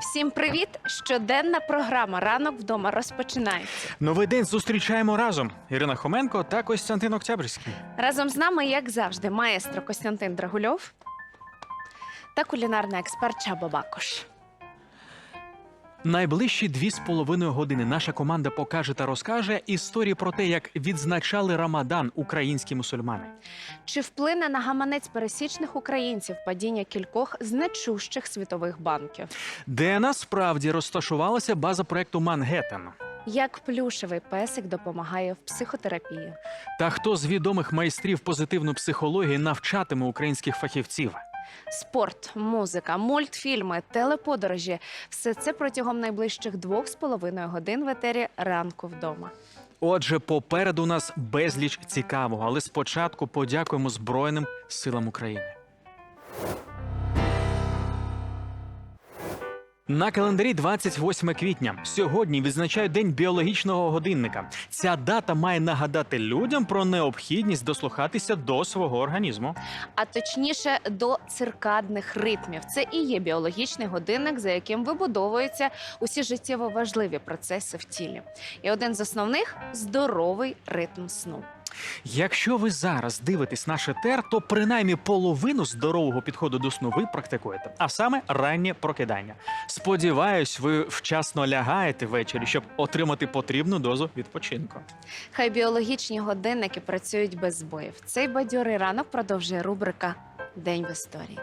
Всім привіт! Щоденна програма Ранок вдома розпочинається. Новий день зустрічаємо разом. Ірина Хоменко та Костянтин Октябрьський. Разом з нами, як завжди, маестро Костянтин Драгульов та кулінарний експерт Чаба Бакош. Найближчі дві з половиною години наша команда покаже та розкаже історії про те, як відзначали Рамадан українські мусульмани. Чи вплине на гаманець пересічних українців падіння кількох значущих світових банків? Де насправді розташувалася база проекту Мангеттен? Як плюшевий песик допомагає в психотерапії? Та хто з відомих майстрів позитивної психології навчатиме українських фахівців? Спорт, музика, мультфільми, телеподорожі все це протягом найближчих двох з половиною годин в етері ранку вдома. Отже, попереду нас безліч цікавого, але спочатку подякуємо Збройним силам України. На календарі 28 квітня. Сьогодні відзначають День біологічного годинника. Ця дата має нагадати людям про необхідність дослухатися до свого організму. а точніше до циркадних ритмів. Це і є біологічний годинник, за яким вибудовуються усі життєво важливі процеси в тілі. І один з основних здоровий ритм сну. Якщо ви зараз дивитесь наш етер, то принаймні половину здорового підходу до сну ви практикуєте, а саме раннє прокидання. Сподіваюсь, ви вчасно лягаєте ввечері, щоб отримати потрібну дозу відпочинку. Хай біологічні годинники працюють без збоїв. Цей бадьорий ранок продовжує рубрика День в історії.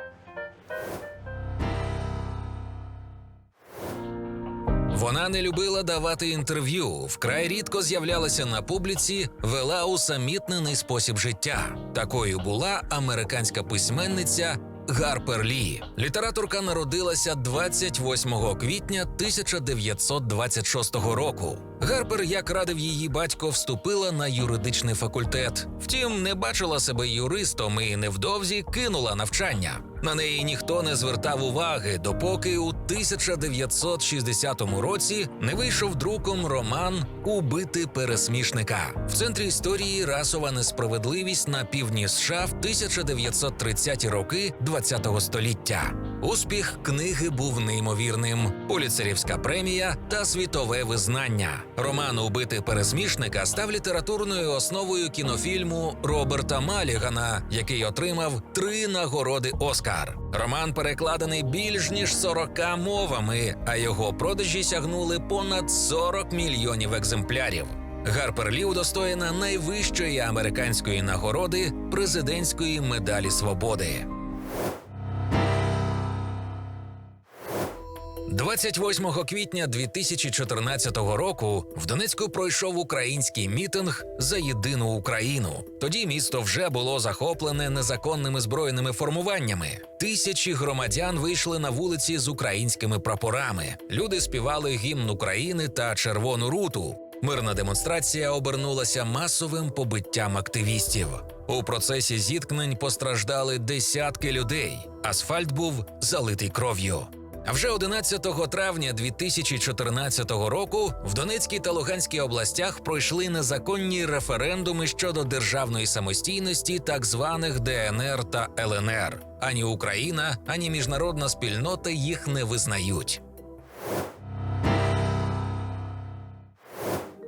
Вона не любила давати інтерв'ю, вкрай рідко з'являлася на публіці, вела усамітнений спосіб життя. Такою була американська письменниця Гарпер Лі. Літераторка народилася 28 квітня 1926 року. Гарпер, як радив її батько, вступила на юридичний факультет. Втім, не бачила себе юристом і невдовзі кинула навчання. На неї ніхто не звертав уваги, допоки у 1960 році не вийшов друком роман Убити пересмішника. В центрі історії расова несправедливість на півдні США в 1930-ті роки ХХ століття. Успіх книги був неймовірним. Поліцерівська премія та світове визнання. Роман Убити пересмішника став літературною основою кінофільму Роберта Малігана, який отримав три нагороди Оскар. Роман перекладений більш ніж 40 мовами, а його продажі сягнули понад 40 мільйонів екземплярів. Гарпер Лі удостоєна найвищої американської нагороди президентської медалі свободи. 28 квітня 2014 року в Донецьку пройшов український мітинг за єдину Україну. Тоді місто вже було захоплене незаконними збройними формуваннями. Тисячі громадян вийшли на вулиці з українськими прапорами. Люди співали гімн України та Червону руту. Мирна демонстрація обернулася масовим побиттям активістів. У процесі зіткнень постраждали десятки людей. Асфальт був залитий кров'ю. А вже 11 травня 2014 року в Донецькій та Луганській областях пройшли незаконні референдуми щодо державної самостійності так званих ДНР та ЛНР. Ані Україна, ані міжнародна спільнота їх не визнають.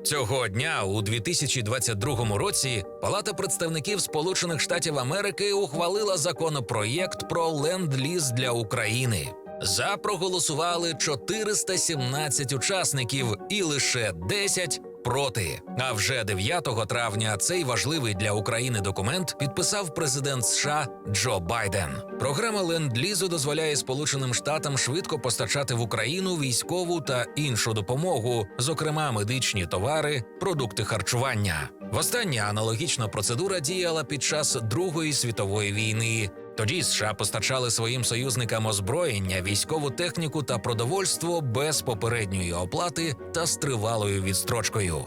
Цього дня, у 2022 році, Палата представників Сполучених Штатів Америки ухвалила законопроєкт про ленд-ліз для України. За проголосували 417 учасників і лише 10 проти. А вже 9 травня цей важливий для України документ підписав президент США Джо Байден. Програма ленд-лізу дозволяє Сполученим Штатам швидко постачати в Україну військову та іншу допомогу, зокрема медичні товари, продукти харчування. Востаннє аналогічна процедура діяла під час Другої світової війни. Тоді США постачали своїм союзникам озброєння, військову техніку та продовольство без попередньої оплати та з тривалою відстрочкою.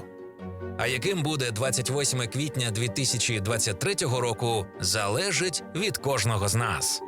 А яким буде 28 квітня 2023 року, залежить від кожного з нас.